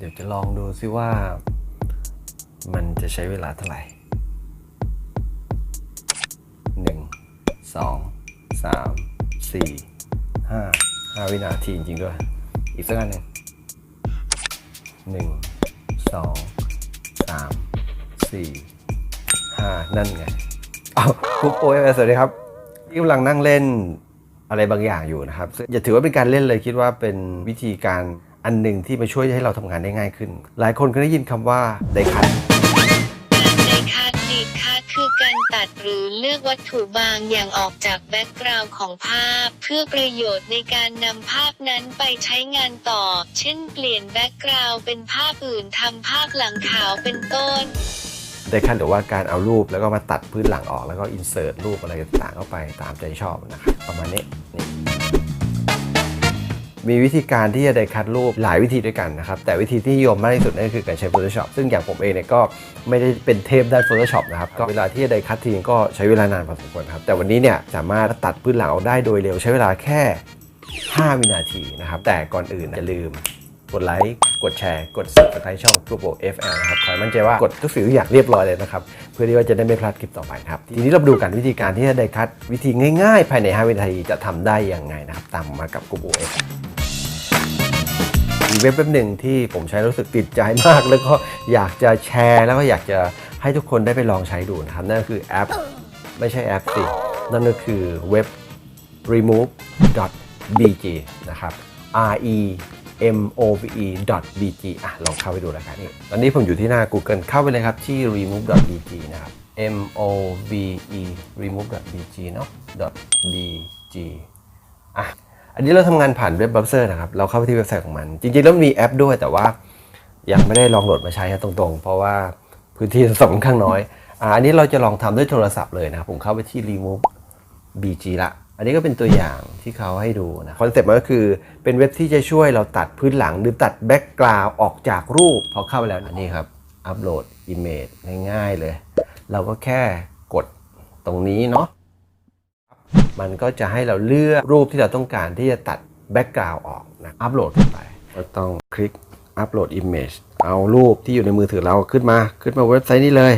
เดี๋ยวจะลองดูซิว่า มันจะใช้เวลาเท่าไหร่หนึ่งสองสามสี่ห้าห้าวินาทีจริงๆด้วย อีกสักอันหนึ่งหนึ่งสองสามสี่ห้านั่นไงเอาคุณโอ้ยสวัสดีครับกำลังนั่งเล่นอะไรบางอย่างอยู่นะครับอย่าถือว่าเป็นการเล่นเลยคิดว่าเป็นวิธีการ อันหนึ่งที่มาช่วยให้เราทำงานได้ง่ายขึ้น หลายคนก็ได้ยินคำว่าไดคัทการในคัดดีดคัดคือการตัดหรือเลือกวัตถุบางอย่างออกจากแบ็กกราวด์ของภาพ เพื่อประโยชน์ในการนำภาพนั้นไปใช้งานต่อ เช่นเปลี่ยนแบ็กกราวด์เป็นภาพอื่นทำภาพหลังขาวเป็นต้นไดคัทหรือว่าการเอารูปแล้วก็มาตัดพื้นหลังออกแล้วก็อินเสิร์ตรูปอะไรต่างๆเข้าไปตามใจชอบนะครับประมาณนี้นี่ มีวิธีการที่จะได้คัทรูปหลายวิธีด้วยกันนะครับ แต่วิธีที่นิยมมากที่สุดนั่นคือการใช้ Photoshop ซึ่งอย่างผมเองเนี่ยก็ไม่ได้เป็นเทพด้าน Photoshop นะครับ ก็เวลาที่จะได้คัททีนึงก็ใช้เวลานานพอสมควรครับ แต่วันนี้เนี่ยสามารถตัดพื้นหลังออกได้โดยเร็วใช้เวลาแค่ 5 วินาทีนะครับ แต่ก่อนอื่นอย่าลืมกดไลค์ กดแชร์ กด subscribe ช่อง g r o u p FL นะครับ ขอให้มั่นใจว่ากดทุกสิ่งทุกอย่างเรียบร้อยเลยนะครับ เพื่อที่ว่าจะได้ไม่พลาดคลิปต่อไปครับ ทีนี้เราดูกันวิธีการที่จะได้คัดวิธีง่ายๆ ภายใน 5 วินาทีจะทำได้ยังไงนะครับ ตามมากับ g r o u p FL มีเว็บเว็บหนึ่งที่ผมใช้รู้สึกติดใจมาก แล้วก็อยากจะแชร์แล้วก็อยากจะให้ทุกคนได้ไปลองใช้ดูนะครับ นั่นก็คือแอป ไม่ใช่แอปสิ นั่นก็คือเว็บ remove.bg นะครับ r e m o v e .bg อะลองเข้าไปดูแล้วกันนี่ตอนนี้ผมอยู่ที่หน้า Google เข้าไปเลยครับที่ remove.bg นะครับ m o v e remove.bg เนาะ .bg อะ อันนี้เราทำงานผ่านเว็บเบราว์เซอร์นะครับ เราเข้าไปที่เว็บไซต์ของมัน จริงๆแล้วมีแอปด้วยแต่ว่ายังไม่ได้ลองโหลดมาใช้ตรงๆ เพราะว่าพื้นที่สมข้างน้อยอันนี้เราจะลองทำด้วยโทรศัพท์เลยนะครับ ผมเข้าไปที่ remove BG ละอันนี้ก็เป็นตัวอย่างที่เขาให้ดูนะคอนเซ็ปต์มันก็คือเป็นเว็บที่จะช่วยเราตัดพื้นหลัง หรือตัดแบ็กกราวออกจากรูปพอเข้าไปแล้วอันนี้ครับอัปโหลด Image ง่ายๆเลย เราก็แค่กดตรงนี้เนาะ มันก็จะให้เราเลือกรูปที่เราต้องการที่จะตัดแบ็กกราวด์ออกนะอัปโหลดไปก็ต้องคลิกอัปโหลด Image เอารูปที่อยู่ในมือถือเราขึ้นมาขึ้นมาเว็บไซต์นี้เลย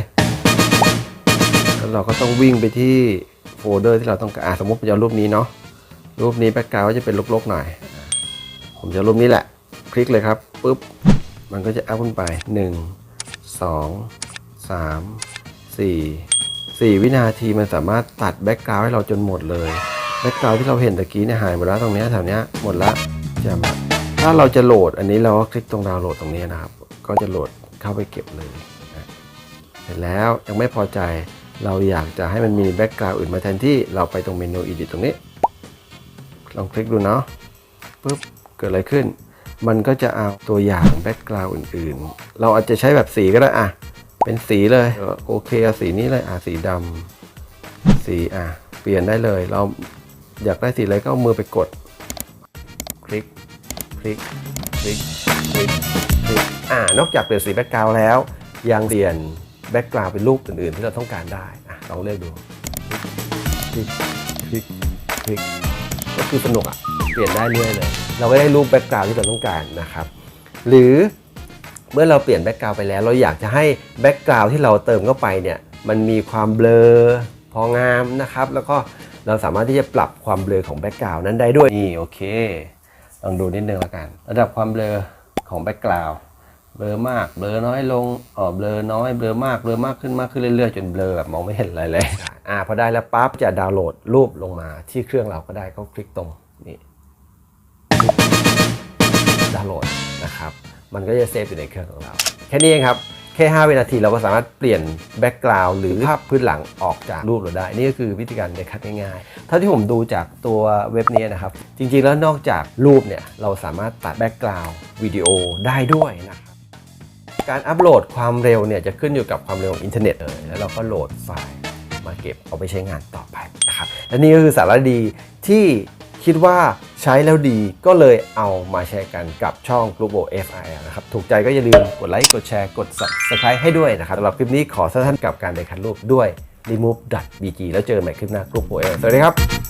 แล้วเราก็ต้องวิ่งไปที่โฟลเดอร์ที่เราต้องการสมมติจะเอารูปนี้เนาะรูปนี้แบ็กกราวด์ก็จะเป็นลกๆหน่อย ผมจะรูปนี้แหละ คลิกเลยครับปุ๊บมันก็จะอัพขึ้นไป 1 2 3 4 4 วินาทีมันสามารถตัดแบ็กกราวด์ให้เราจนหมดเลยแบ็กกราวด์ที่เราเห็นตะกี้เนี่ยหายหมดแล้วตรงนี้แถวนี้หมดละจะมาถ้าเราจะโหลดอันนี้เราก็คลิกตรงดาวน์โหลดตรงนี้นะครับ ก็จะโหลดเข้าไปเก็บเลยนะเสร็จแล้วยังไม่พอใจเราอยากจะให้มันมีแบ็กกราวด์อื่นมาแทนที่เราไปตรงเมนู edit ตรงนี้ ลองคลิกดูเนาะปุ๊บเกิดอะไรขึ้น มันก็จะเอาตัวอย่างแบ็กกราวด์อื่น ๆ เราอาจจะใช้แบบสีก็ได้อะ เป็นสีเลยโอเคเอาสีนี้เลยอะสีดำสีอะเปลี่ยนได้เลย เราอยากได้สีอะไรก็เอามือไปกด คลิกคลิกคลิกคลิกคลิกอ่านอกจากเปลี่ยนสีแบ็กกราวด์แล้ว ยังเปลี่ยนแบ็กกราวด์เป็นรูปอื่นๆ ที่เราต้องการได้อะลองเลือกดูคลิกคลิกคลิกก็คือสนุกอะเปลี่ยนได้เรื่อยเลย เราก็ได้รูปแบ็กกราวด์ที่เราต้องการนะครับ หรือ เมื่อเราเปลี่ยนแบ็กกราวด์ไปแล้ว เราอยากจะให้แบ็กกราวด์ที่เราเติมเข้าไปเนี่ยมันมีความเบลอพองามนะครับ แล้วก็เราสามารถที่จะปรับความเบลอของแบ็กกราวด์นั้นได้ด้วยนี่โอเคลองดูนิดนึงแล้วกัน ระดับความเบลอของแบ็กกราวด์เบลอมากเบลอน้อยลงอ๋อเบลอน้อยเบลอมากเบลอมากขึ้นมากขึ้นเรื่อยๆจนเบลอแบบมองไม่เห็นอะไรเลยอ่าพอได้แล้วปั๊บจะดาวน์โหลดรูปลงมาที่เครื่องเราก็ได้ก็คลิกตรงนี้ดาวน์โหลดนะครับ มันก็จะเซฟอยู่ในเครื่องของเรา แค่นี้เองครับ แค่ 5 วินาทีเราก็สามารถเปลี่ยนแบ็กกราวด์หรือภาพพื้นหลังออกจากรูปเราได้ นี่ก็คือวิธีการในคัดง่ายๆ เท่าที่ผมดูจากตัวเว็บนี้นะครับ จริงๆแล้วนอกจากรูปเนี่ยเราสามารถตัดแบ็กกราวด์วิดีโอได้ด้วยนะครับการอัปโหลดความเร็วเนี่ยจะขึ้นอยู่กับความเร็วของอินเทอร์เน็ตเลยแล้วเราก็โหลดไฟล์มาเก็บเอาไปใช้งานต่อไปนะครับและนี่ก็คือสาระดีที่ คิดว่าใช้แล้วดีก็เลยเอามาแชร์กันกับช่อง Global FIL นะครับ ถูกใจก็อย่าลืมกดไลค์ กดแชร์ กด subscribe ให้ด้วยนะครับสำหรับคลิปนี้ขอสั้นๆกับการเดคันรูปด้วย remove.bg แล้วเจอกันใหม่คลิปหน้า Global FIL สวัสดีครับ